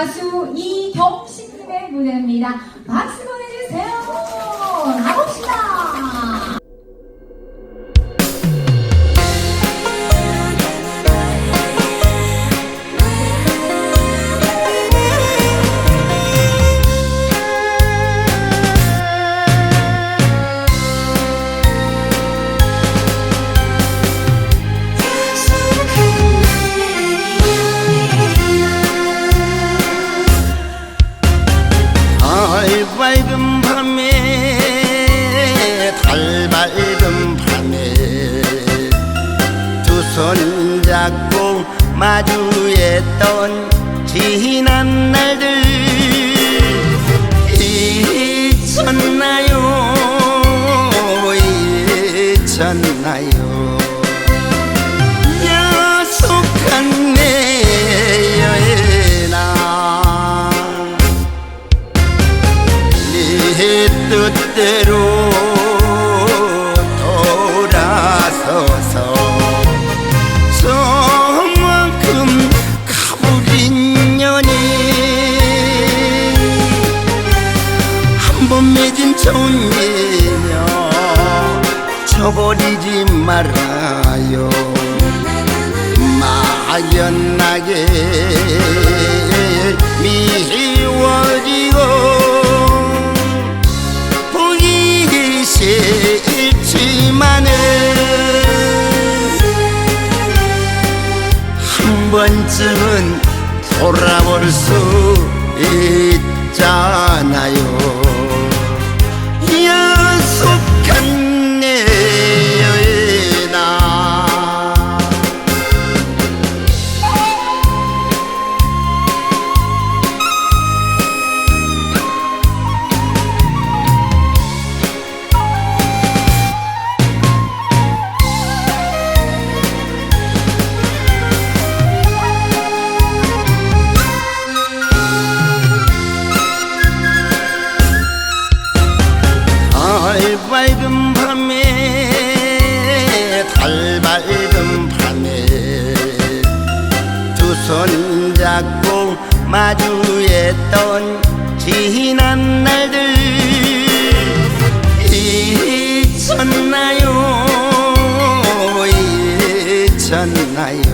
가수 이경식님의 무대입니다. 박수 보내주세요. 가봅시다. 달 밝은 밤에 달 밝은 밤에 두 손 잡고 마주했던 지난 날들 잊혔나요? 잊혔나요 저버리지 말아요. 막연하게 미워지고 보기 싫지만은 한 번쯤은 돌아볼 수 있잖아요 밝은 밤에 달 밝은 밤에 두 손 잡고 마주했던 지난 날들 잊혔나요? 잊혔나요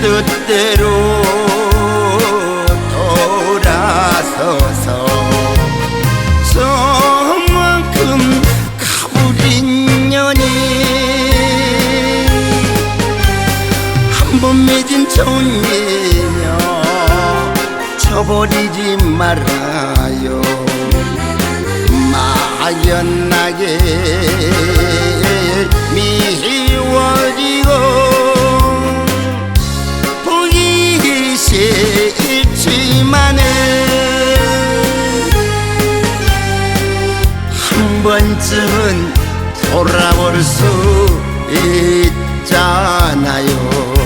뜻대로 돌아서서 저만큼 가버린 연인 한번 맺은 인연 저버리지 말아요. 막연하게 미워 한 번쯤은 돌아볼 수 있잖아요